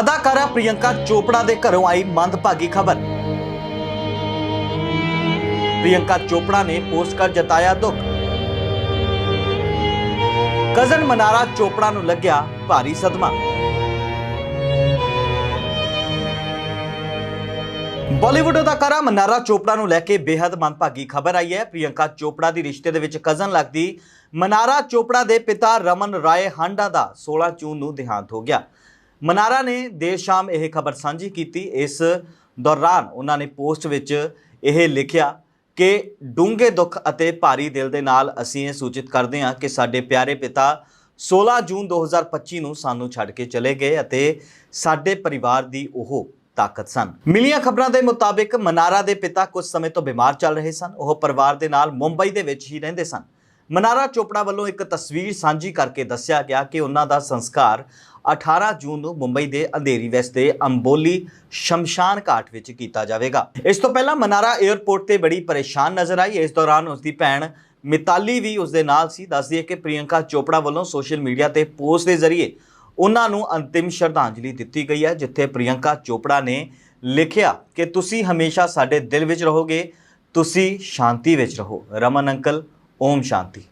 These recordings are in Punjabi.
ਅਦਾਕਾਰਾ ਪ੍ਰਿਯੰਕਾ ਚੋਪੜਾ ਦੇ ਘਰੋਂ ਆਈ ਮੰਦਭਾਗੀ ਖਬਰ। ਪ੍ਰਿਯੰਕਾ ਚੋਪੜਾ ਨੇ ਪੋਸਟ ਕਰ ਜਤਾਇਆ ਦੁੱਖ। ਕਜ਼ਨ ਮਨਾਰਾ ਚੋਪੜਾ ਨੂੰ ਲੱਗਿਆ ਭਾਰੀ ਸਦਮਾ। ਬਾਲੀਵੁੱਡ ਅਦਾਕਾਰਾ ਮਨਾਰਾ ਚੋਪੜਾ ਨੂੰ ਲੈ ਕੇ ਬੇहद ਮੰਦਭਾਗੀ ਖਬਰ ਆਈ ਹੈ। ਪ੍ਰਿਯੰਕਾ ਚੋਪੜਾ ਦੀ ਰਿਸ਼ਤੇ ਦੇ ਵਿੱਚ ਕਜ਼ਨ ਲੱਗਦੀ ਮਨਾਰਾ ਚੋਪੜਾ ਦੇ ਪਿਤਾ ਰਮਨ ਰਾਏ ਹਾਂਡਾ ਦਾ 16 ਜੂਨ ਨੂੰ ਦੇਹਾਂਤ ਹੋ ਗਿਆ। ਮਨਾਰਾ ਨੇ ਦੇਰ ਸ਼ਾਮ ਇਹ ਖਬਰ ਸਾਂਝੀ ਕੀਤੀ। ਇਸ ਦੌਰਾਨ ਉਹਨਾਂ ਨੇ ਪੋਸਟ ਵਿੱਚ ਇਹ ਲਿਖਿਆ ਕਿ ਡੂੰਘੇ ਦੁੱਖ ਅਤੇ ਭਾਰੀ ਦਿਲ ਦੇ ਨਾਲ ਅਸੀਂ ਇਹ ਸੂਚਿਤ ਕਰਦੇ ਹਾਂ ਕਿ ਸਾਡੇ ਪਿਆਰੇ ਪਿਤਾ 16 ਜੂਨ 2025 ਨੂੰ ਸਾਨੂੰ ਛੱਡ ਕੇ ਚਲੇ ਗਏ ਅਤੇ ਸਾਡੇ ਪਰਿਵਾਰ ਦੀ ਉਹ ਤਾਕਤ ਸਨ। ਮਿਲੀਆਂ ਖਬਰਾਂ ਦੇ ਮੁਤਾਬਿਕ ਮਨਾਰਾ ਦੇ ਪਿਤਾ ਕੁਝ ਸਮੇਂ ਤੋਂ ਬਿਮਾਰ ਚੱਲ ਰਹੇ ਸਨ। ਉਹ ਪਰਿਵਾਰ ਦੇ ਨਾਲ ਮੁੰਬਈ ਦੇ ਵਿੱਚ ਹੀ ਰਹਿੰਦੇ ਸਨ। ਮਨਾਰਾ ਚੋਪੜਾ ਵੱਲੋਂ ਇੱਕ ਤਸਵੀਰ ਸਾਂਝੀ ਕਰਕੇ ਦੱਸਿਆ ਗਿਆ ਕਿ ਉਹਨਾਂ ਦਾ ਸੰਸਕਾਰ 18 ਜੂਨ ਨੂੰ ਮੁੰਬਈ ਦੇ ਅੰਧੇਰੀ ਵੈਸਟ ਦੇ ਅੰਬੋਲੀ ਸ਼ਮਸ਼ਾਨ ਘਾਟ ਵਿੱਚ ਕੀਤਾ ਜਾਵੇਗਾ। ਇਸ ਤੋਂ ਪਹਿਲਾਂ ਮਨਾਰਾ 에ਅਰਪੋਰਟ ਤੇ ਬੜੀ ਪਰੇਸ਼ਾਨ ਨਜ਼ਰ ਆਈ। ਇਸ ਦੌਰਾਨ ਉਸ ਦੀ ਭੈਣ ਮਿਤਾਲੀ ਵੀ ਉਸ ਦੇ ਨਾਲ ਸੀ। ਦੱਸਦੀ ਹੈ ਕਿ ਪ੍ਰਿਯੰਕਾ ਚੋਪੜਾ ਵੱਲੋਂ ਸੋਸ਼ਲ ਮੀਡੀਆ ਤੇ ਪੋਸਟ ਦੇ ਜ਼ਰੀਏ ਉਹਨਾਂ ਨੂੰ ਅੰਤਿਮ ਸ਼ਰਧਾਂਜਲੀ ਦਿੱਤੀ ਗਈ ਹੈ, ਜਿੱਥੇ ਪ੍ਰਿਯੰਕਾ ਚੋਪੜਾ ਨੇ ਲਿਖਿਆ ਕਿ, ਤੁਸੀਂ ਹਮੇਸ਼ਾ ਸਾਡੇ ਦਿਲ ਵਿੱਚ ਰਹੋਗੇ, ਤੁਸੀਂ ਸ਼ਾਂਤੀ ਵਿੱਚ ਰਹੋ। ਰਮਨ ਅੰਕਲ ਓਮ ਸ਼ਾਂਤੀ।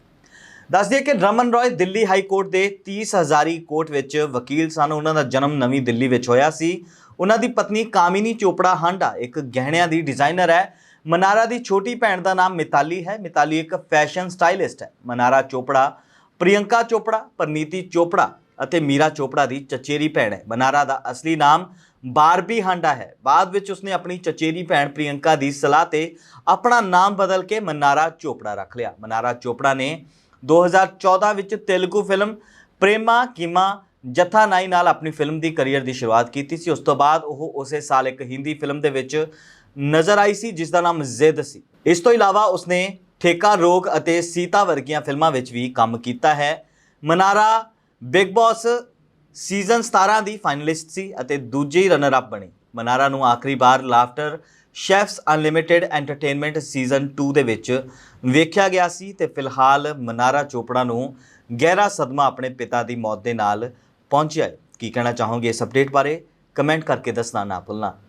ਦੱਸ ਦਈਏ ਕਿ ਰਮਨ ਰਾਏ ਦਿੱਲੀ ਹਾਈ ਕੋਰਟ ਦੇ 30 ਹਜ਼ਾਰੀ ਕੋਰਟ ਵਿੱਚ ਵਕੀਲ ਸਨ। ਉਹਨਾਂ ਦਾ ਜਨਮ ਨਵੀਂ ਦਿੱਲੀ ਵਿੱਚ ਹੋਇਆ ਸੀ। ਉਹਨਾਂ ਦੀ ਪਤਨੀ ਕਾਮਿਨੀ ਚੋਪੜਾ ਹਾਂਡਾ, ਇੱਕ ਗਹਿਣਿਆਂ ਦੀ ਡਿਜ਼ਾਈਨਰ ਹੈ। ਮਨਾਰਾ ਦੀ ਛੋਟੀ ਭੈਣ ਦਾ ਨਾਮ ਮਿਤਾਲੀ ਹੈ। ਮਿਤਾਲੀ ਇੱਕ ਫੈਸ਼ਨ ਸਟਾਈਲਿਸਟ ਹੈ। ਮਨਾਰਾ ਚੋਪੜਾ, ਪ੍ਰਿਯੰਕਾ ਚੋਪੜਾ, ਪਰਨੀਤੀ ਚੋਪੜਾ ਅਤੇ ਮੀਰਾ ਚੋਪੜਾ ਦੀ ਚਚੇਰੀ ਭੈਣ ਹੈ। ਮਨਾਰਾ ਦਾ ਅਸਲੀ ਨਾਮ ਬਾਰਬੀ ਹਾਂਡਾ ਹੈ। ਬਾਅਦ ਵਿੱਚ ਉਸਨੇ ਆਪਣੀ ਚਚੇਰੀ ਭੈਣ ਪ੍ਰਿਯੰਕਾ ਦੀ ਸਲਾਹ ਤੇ ਆਪਣਾ ਨਾਮ ਬਦਲ ਕੇ ਮਨਾਰਾ ਚੋਪੜਾ ਰੱਖ ਲਿਆ। ਮਨਾਰਾ ਚੋਪੜਾ ਨੇ 2014 ਵਿੱਚ ਤੇਲਗੂ ਫਿਲਮ ਪ੍ਰੇਮਾ ਕਿਮਾ ਜਥਾ ਨਾਈ ਨਾਲ ਆਪਣੀ ਫਿਲਮ ਦੀ ਕੈਰੀਅਰ ਦੀ ਸ਼ੁਰੂਆਤ ਕੀਤੀ ਸੀ। ਉਸ ਤੋਂ ਬਾਅਦ ਉਹ ਉਸੇ ਸਾਲ ਇੱਕ ਹਿੰਦੀ ਫਿਲਮ ਦੇ ਵਿੱਚ ਨਜ਼ਰ ਆਈ ਸੀ ਜਿਸ ਦਾ ਨਾਮ ਜ਼ਿੱਦ ਸੀ। ਇਸ ਤੋਂ ਇਲਾਵਾ ਉਸਨੇ ਠੇਕਾ ਰੋਗ ਅਤੇ ਸੀਤਾ ਵਰਗੀਆਂ ਫਿਲਮਾਂ ਵਿੱਚ ਵੀ ਕੰਮ ਕੀਤਾ ਹੈ। ਮਨਾਰਾ ਬਿਗ ਬਾਸ ਸੀਜ਼ਨ 17 ਦੀ ਫਾਈਨਲਿਸਟ ਸੀ ਅਤੇ ਦੂਜੀ ਰਨਰ ਅਪ ਬਣੀ। ਮਨਾਰਾ ਨੂੰ ਆਖਰੀ ਵਾਰ Laughter Chefs Unlimited Entertainment season 2 ਦੇ ਵਿੱਚ ਵੇਖਿਆ ਗਿਆ ਸੀ ਤੇ ਫਿਲਹਾਲ ਮਨਾਰਾ ਚੋਪੜਾ ਨੂੰ ਗਹਿਰਾ ਸਦਮਾ ਆਪਣੇ ਪਿਤਾ ਦੀ ਮੌਤ ਦੇ ਨਾਲ ਪਹੁੰਚਿਆ ਹੈ। ਕੀ ਕਹਿਣਾ ਚਾਹੋਗੇ ਇਸ ਅਪਡੇਟ ਬਾਰੇ? ਕਮੈਂਟ ਕਰਕੇ ਦੱਸਣਾ ਨਾ ਭੁੱਲਣਾ।